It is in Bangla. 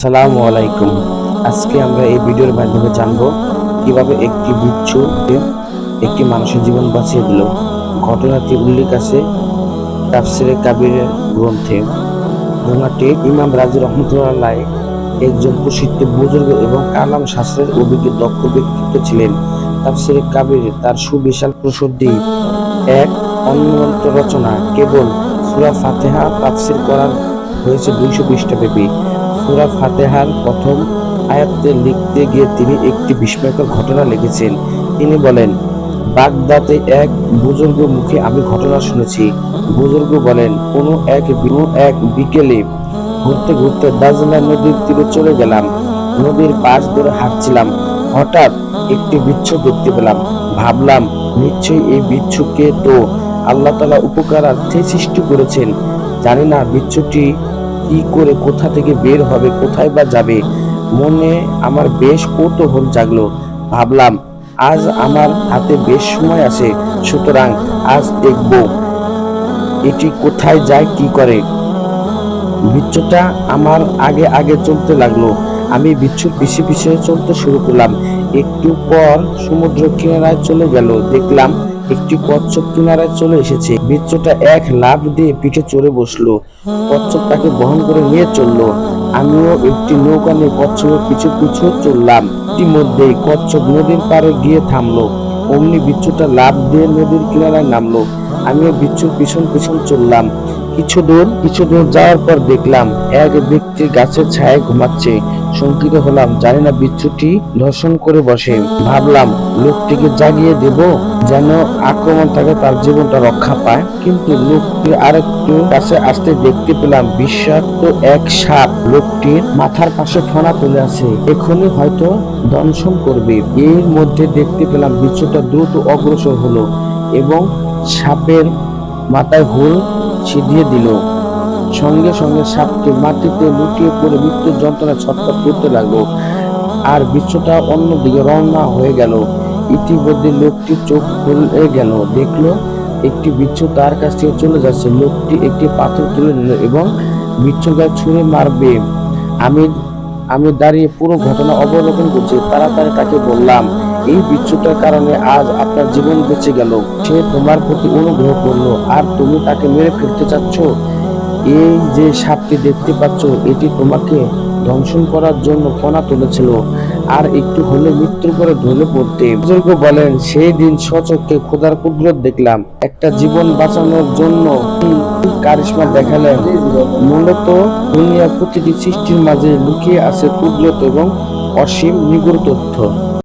আসসালামু আলাইকুম। আজকে আমরা এই ভিডিওর মাধ্যমে জানব কীভাবে একটি বিচ্ছু একটি মানুষের জীবন বাঁচিয়ে দিল। ঘটনাটি উল্লেখ আছে তাফসিরে কাবিরের গ্রন্থে। ঘটনাটি ইমাম রাজি রহমতুল্লাহ একজন প্রসিদ্ধ বুজুর্গ এবং কালাম শাস্ত্রের অভিজ্ঞ দক্ষ ব্যক্তিত্ব ছিলেন। তাফসিরে কাবির তার সুবিশাল প্রসদ্ধি, এক অন্যন্ত রচনা, কেবল সুরা ফাতেহা তাফসির করার হয়েছে দুইশো পৃষ্ঠাব্যাপী সূরা ফাতেহার প্রথম আয়াতে লিখতে গিয়ে তিনি একটি বিস্ময়কর ঘটনা লিখেছেন। তিনি বলেন বাগদাতে এক বুজুর্গ মুখে আমি ঘটনা শুনেছি। বুজুর্গ বলেন, কোনো এক এক বিকেলে ঘুরতে ঘুরতে দাজলা নদীর তীরে চলে গেলাম। নদীর পাশ ধরে হাঁটছিলাম। হঠাৎ একটি বিচ্ছু দেখতে পেলাম। ভাবলাম, নিশ্চয়ই এই বিচ্ছুকে তো? আল্লাহ তালা উপকারার্থে সৃষ্টি করেছেন। জানি না বিচ্ছুটি কি করে, কোথা থেকে বের হবে, কোথায় বা যাবে? মনে আমার বেশ কৌতূহল জাগলো। ভাবলাম, আজ আমার হাতে বেশ সময় আছে, সুতরাং আজ দেখব এটি কোথায় যায়, কি করে। বিচ্ছুটা আমার আগে আগে চলতে লাগল। আমি বিচ্ছু পিছিয়ে পিছিয়ে চলতে শুরু করলাম। একটু পর সমুদ্র কিনারায় চলে গেল। দেখলাম একটি কচ্ছপ কিনারায় চলে এসেছে। বিচ্ছুটা এক লাফ দিয়ে পিঠে চড়ে বসল। কচ্ছপ তাকে বহন করে নিয়ে চলল। আমিও একটি নৌকা নিয়ে কচ্ছপের পিছু পিছু চললাম। ইতিমধ্যেই কচ্ছপ নদীর পাড়ে গিয়ে থামলো। অমনি বিচ্ছুটা লাফ দিয়ে নদীর কিনারায় নামলো। আমিও বিচ্ছুর পিছন পিছন চললাম। কিছু দূর কিছু দূর যাওয়ার পর দেখলাম, এক ব্যক্তি গাছের ছায়ায় ঘুমাচ্ছে। শঙ্কিত হলাম, জানি না বিচ্ছুটি ধর্ষণ করে বসে। ভাবলাম, লোকটিকে জাগিয়ে দেব যেন আক্রমণ থেকে তার জীবনটা রক্ষা পায়। কিন্তু লোকটি আরেকটু কাছে আসতে দেখতে পেলাম, বিষাক্ত এক সাপ লোকটির মাথার পাশে ফোনা তুলে আছে। এখনই হয়তো দংশন করবে। এর মধ্যে দেখতে পেলাম, বিচ্ছুটা দ্রুত অগ্রসর হলো এবং সাপের মাথায় হুল ছিটিয়ে দিল। সঙ্গে সঙ্গে সাপটি মাটিতে লুটিয়ে পড়ে মৃত্যুর যন্ত্রণায় ছটফট করতে লাগল। আর বিশ্বটা অন্যদিকে রওনা হয়ে গেল। ইতিমধ্যে লোকটি চোখ খুলে গেল। দেখল একটি বিচ্ছু তার কাছ থেকে চলে যাচ্ছে। লোকটি একটি পাথর তুলে নিল এবং বিচ্ছুর গায়ে ছুঁড়ে মারবে। আমি আমি দাঁড়িয়ে পুরো ঘটনা অবলোকন করছি, তাড়াতাড়ি তাকে বললাম, এই বিচ্ছুটার কারণে আজ আপনার জীবন বেঁচে গেল। সে তোমার প্রতি অনুগ্রহ করল। আর তুমি তাকে মেরে ফেলতে চাচ্ছ? এই যে সাপটি দেখতে পাচ্ছ, এটি তোমাকে দংশন করার জন্য কণা তুলেছিল। আর একটু হলে মৃত্যুর পরে ঢলে পড়তে। বুজুর্গ বলেন, সেই দিন সচক্ষে খোদার কুদরত দেখলাম। একটা জীবন বাঁচানোর জন্য কারিশমা দেখালেন। মূলত দুনিয়ার প্রতিটি সৃষ্টির মাঝে লুকিয়ে আছে কুদরত এবং অসীম নিগুড় তথ্য।